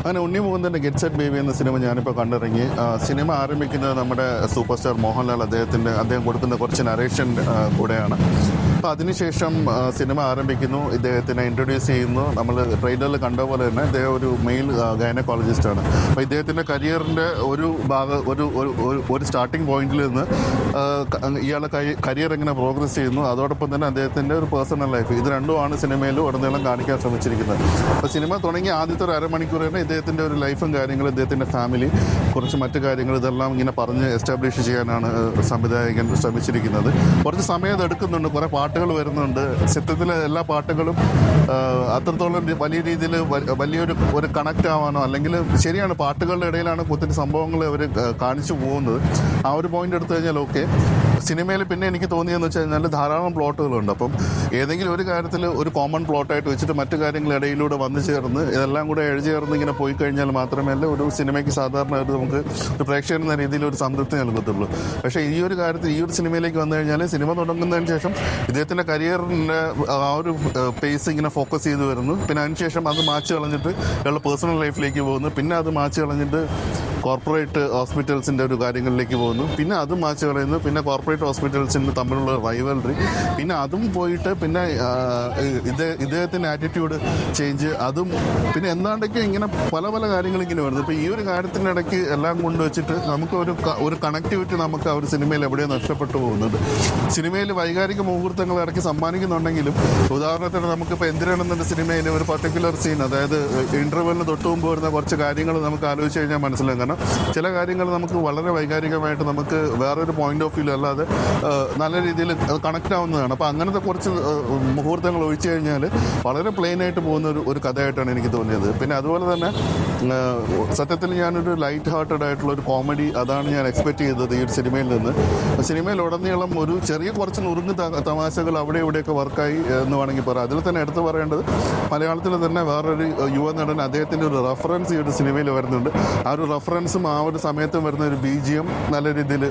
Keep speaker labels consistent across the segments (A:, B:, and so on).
A: അങ്ങനെ ഉണ്ണി മുകുന്ദന്റെ get set baby എന്ന സിനിമ ഞാനിപ്പോൾ കണ്ടിറങ്ങി. സിനിമ ആരംഭിക്കുന്നത് നമ്മുടെ സൂപ്പർ സ്റ്റാർ മോഹൻലാൽ അദ്ദേഹത്തിന്റെ അദ്ദേഹം കൊടുക്കുന്ന കുറച്ച് നരേഷൻ കൂടെയാണ്. അപ്പോൾ അതിനുശേഷം സിനിമ ആരംഭിക്കുന്നു. ഇദ്ദേഹത്തിനെ ഇൻട്രൊഡ്യൂസ് ചെയ്യുന്നു. നമ്മൾ ട്രെയിലറിൽ കണ്ട പോലെ തന്നെ ഇദ്ദേഹം ഒരു മെയിൽ ഗൈനക്കോളജിസ്റ്റാണ് അപ്പോൾ ഇദ്ദേഹത്തിന്റെ കരിയറിന്റെ ഒരു ഭാഗം ഒരു ഒരു- സ്റ്റാർട്ടിംഗ് പോയിന്റിൽ നിന്ന് ഇയാളെ കരിയർ എങ്ങനെ പ്രോഗ്രസ് ചെയ്യുന്നു അതോടൊപ്പം തന്നെ അദ്ദേഹത്തിന്റെ ഒരു പേഴ്സണൽ ലൈഫ് ഇത് രണ്ടുമാണ് സിനിമയിൽ ഉടനീളം കാണിക്കാൻ ശ്രമിച്ചിരിക്കുന്നത്. അപ്പോൾ സിനിമ തുടങ്ങി ആദ്യത്തെ ഒരു അരമണിക്കൂർ തന്നെ ഇദ്ദേഹത്തിന്റെ ഒരു ലൈഫും കാര്യങ്ങളും ഇദ്ദേഹത്തിന്റെ ഫാമിലി കുറച്ച് മറ്റു കാര്യങ്ങൾ ഇതെല്ലാം ഇങ്ങനെ പറഞ്ഞ് എസ്റ്റാബ്ലിഷ് ചെയ്യാനാണ് സംവിധായകൻ ശ്രമിച്ചിരിക്കുന്നത്. കുറച്ച് സമയം ഇത് എടുക്കുന്നുണ്ട്. കുറേ പാട്ടുകൾ വരുന്നുണ്ട്. സത്യത്തിൽ എല്ലാ പാട്ടുകളും അത്രത്തോളം വലിയ രീതിയിൽ വലിയൊരു ഒരു കണക്റ്റ് ആവാനോ അല്ലെങ്കിൽ ശരിയാണ് പാട്ടുകളുടെ ഇടയിലാണ് ഒത്തിരി സംഭവങ്ങൾ അവർ കാണിച്ചു പോകുന്നത്. ആ ഒരു പോയിന്റ് എടുത്തു കഴിഞ്ഞാൽ ഓക്കെ സിനിമയിൽ പിന്നെ എനിക്ക് തോന്നിയെന്ന് വെച്ച് കഴിഞ്ഞാൽ ധാരാളം പ്ലോട്ടുകളുണ്ട്. അപ്പം ഏതെങ്കിലും ഒരു കാര്യത്തിൽ ഒരു കോമൺ പ്ലോട്ടായിട്ട് വെച്ചിട്ട് മറ്റു കാര്യങ്ങൾ ഇടയിലൂടെ വന്നു ചേർന്ന് ഇതെല്ലാം കൂടെ എഴുചേർന്ന് ഇങ്ങനെ പോയി കഴിഞ്ഞാൽ മാത്രമേ അല്ല ഒരു സിനിമയ്ക്ക് സാധാരണ ഒരു നമുക്ക് ഒരു പ്രേക്ഷകൻ എന്ന രീതിയിൽ ഒരു സംതൃപ്തി നൽകത്തുള്ളൂ. പക്ഷേ ഈ ഒരു കാര്യത്തിൽ ഈ ഒരു സിനിമയിലേക്ക് വന്നു കഴിഞ്ഞാൽ സിനിമ തുടങ്ങുന്നതിന് ശേഷം ഇദ്ദേഹത്തിന്റെ കരിയറിന്റെ ആ ഒരു പേസ് ഇങ്ങനെ ഫോക്കസ് ചെയ്തു വരുന്നു. പിന്നെ അതിനുശേഷം അത് മാച്ച് കളഞ്ഞിട്ട് ഇയാളുടെ പേഴ്സണൽ ലൈഫിലേക്ക് പോകുന്നു. പിന്നെ അത് മാച്ച് കളഞ്ഞിട്ട് കോർപ്പറേറ്റ് ഹോസ്പിറ്റൽസിന്റെ ഒരു കാര്യങ്ങളിലേക്ക് പോകുന്നു. പിന്നെ അതും മാച്ച് പറയുന്നു. പിന്നെ കോർപ്പറേറ്റ് ഹോസ്പിറ്റൽസിന് തമ്മിലുള്ള റൈവൽറി പിന്നെ അതും പോയിട്ട് പിന്നെ ഇത് ഇദ്ദേഹത്തിന്റെ ആറ്റിറ്റ്യൂഡ് ചേഞ്ച് അതും പിന്നെ എന്താണ്ടൊക്കെ ഇങ്ങനെ പല പല കാര്യങ്ങളിങ്ങനെ വരുന്നു. ഇപ്പോൾ ഈ ഒരു കാര്യത്തിന്റെ ഇടയ്ക്ക് എല്ലാം കൊണ്ട് വെച്ചിട്ട് നമുക്ക് ഒരു ഒരു കണക്ടിവിറ്റി നമുക്ക് ആ ഒരു സിനിമയിൽ എവിടെയോ നഷ്ടപ്പെട്ടു പോകുന്നുണ്ട് സിനിമയിൽ വൈകാരിക മുഹൂർത്തങ്ങൾ ഇടയ്ക്ക് സമ്മാനിക്കുന്നുണ്ടെങ്കിലും ഉദാഹരണത്തിന് നമുക്കിപ്പോൾ എന്തിനാണെന്നുണ്ട് സിനിമയിൽ ഒരു പർട്ടിക്കുലർ സീൻ അതായത് ഇന്റർവെല്ലിന് തൊട്ട് മുമ്പ് വരുന്ന കുറച്ച് കാര്യങ്ങൾ നമുക്ക് ആലോചിച്ച് കഴിഞ്ഞാൽ മനസ്സിലാകും. കാരണം ചില കാര്യങ്ങൾ നമുക്ക് വളരെ വൈകാരികമായിട്ട് നമുക്ക് വേറൊരു പോയിന്റ് ഓഫ് വ്യൂ അല്ലാതെ നല്ല രീതിയിൽ അത് കണക്റ്റ് ആവുന്നതാണ്. അപ്പോൾ അങ്ങനത്തെ കുറച്ച് മുഹൂർത്തങ്ങൾ ഒഴിച്ചു കഴിഞ്ഞാൽ വളരെ പ്ലെയിൻ ആയിട്ട് പോകുന്ന ഒരു ഒരു കഥയായിട്ടാണ് എനിക്ക് തോന്നിയത്. പിന്നെ അതുപോലെ തന്നെ സത്യത്തിൽ ഞാനൊരു ലൈറ്റ് ഹാർട്ടഡ് ആയിട്ടുള്ള ഒരു കോമഡി അതാണ് ഞാൻ എക്സ്പെക്ട് ചെയ്തത് ഈ ഒരു സിനിമയിൽ നിന്ന്. സിനിമയിൽ ഉടനീളം ഒരു ചെറിയ കുറച്ച് നുറുങ്ങ് തമാശകൾ അവിടെ ഇവിടെയൊക്കെ വർക്കായി എന്ന് വേണമെങ്കിൽ പറയാം. അതിൽ തന്നെ എടുത്തു പറയേണ്ടത് മലയാളത്തിൽ തന്നെ വേറൊരു യുവ നടൻ അദ്ദേഹത്തിന്റെ ഒരു റെഫറൻസ് ഈ ഒരു സിനിമയിൽ വരുന്നുണ്ട്. ആ ഒരു റെഫറൻസും ആ ഒരു സമയത്തും വരുന്ന ഒരു ബി ജി എം നല്ല രീതിയിൽ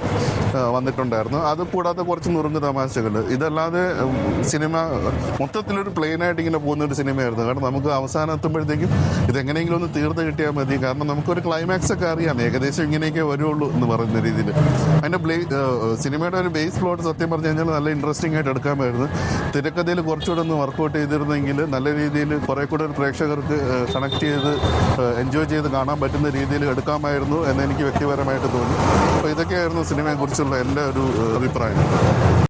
A: വന്നിട്ടുണ്ടായിരുന്നു. അത് കൂടാതെ കുറച്ച് നുറുങ്ങ് തമാശകൾ. ഇതല്ലാതെ സിനിമ മൊത്തത്തിലൊരു പ്ലെയിനായിട്ട് ഇങ്ങനെ പോകുന്ന ഒരു സിനിമയായിരുന്നു. കാരണം നമുക്ക് അവസാനം എത്തുമ്പോഴത്തേക്കും ഇതെങ്ങനെയെങ്കിലും ഒന്ന് തീർത്ത് കിട്ടിയാൽ മതി. കാരണം നമുക്കൊരു ക്ലൈമാക്സ് ഒക്കെ അറിയാം. ഏകദേശം ഇങ്ങനെയൊക്കെ വരുള്ളൂ എന്ന് പറയുന്ന രീതിയിൽ. അതിന്റെ ബ്ലേ സിനിമയുടെ ഒരു ബേസ് പ്ലോട്ട് സത്യം പറഞ്ഞു കഴിഞ്ഞാൽ നല്ല ഇൻട്രസ്റ്റിംഗ് ആയിട്ട് എടുക്കാമായിരുന്നു. തിരക്കഥയിൽ കുറച്ചുകൂടെ ഒന്ന് വർക്കൗട്ട് ചെയ്തിരുന്നെങ്കിൽ നല്ല രീതിയിൽ കുറേ കൂടെ ഒരു പ്രേക്ഷകർക്ക് കണക്ട് ചെയ്ത് എൻജോയ് ചെയ്ത് കാണാൻ പറ്റുന്ന രീതിയിൽ എടുക്കാമായിരുന്നു. എന്ന് എനിക്ക് വ്യക്തിപരമായിട്ട് തോന്നി. അപ്പോൾ ഇതൊക്കെയായിരുന്നു സിനിമയെക്കുറിച്ചുള്ള എന്റെ ഒരു അഭിപ്രായം.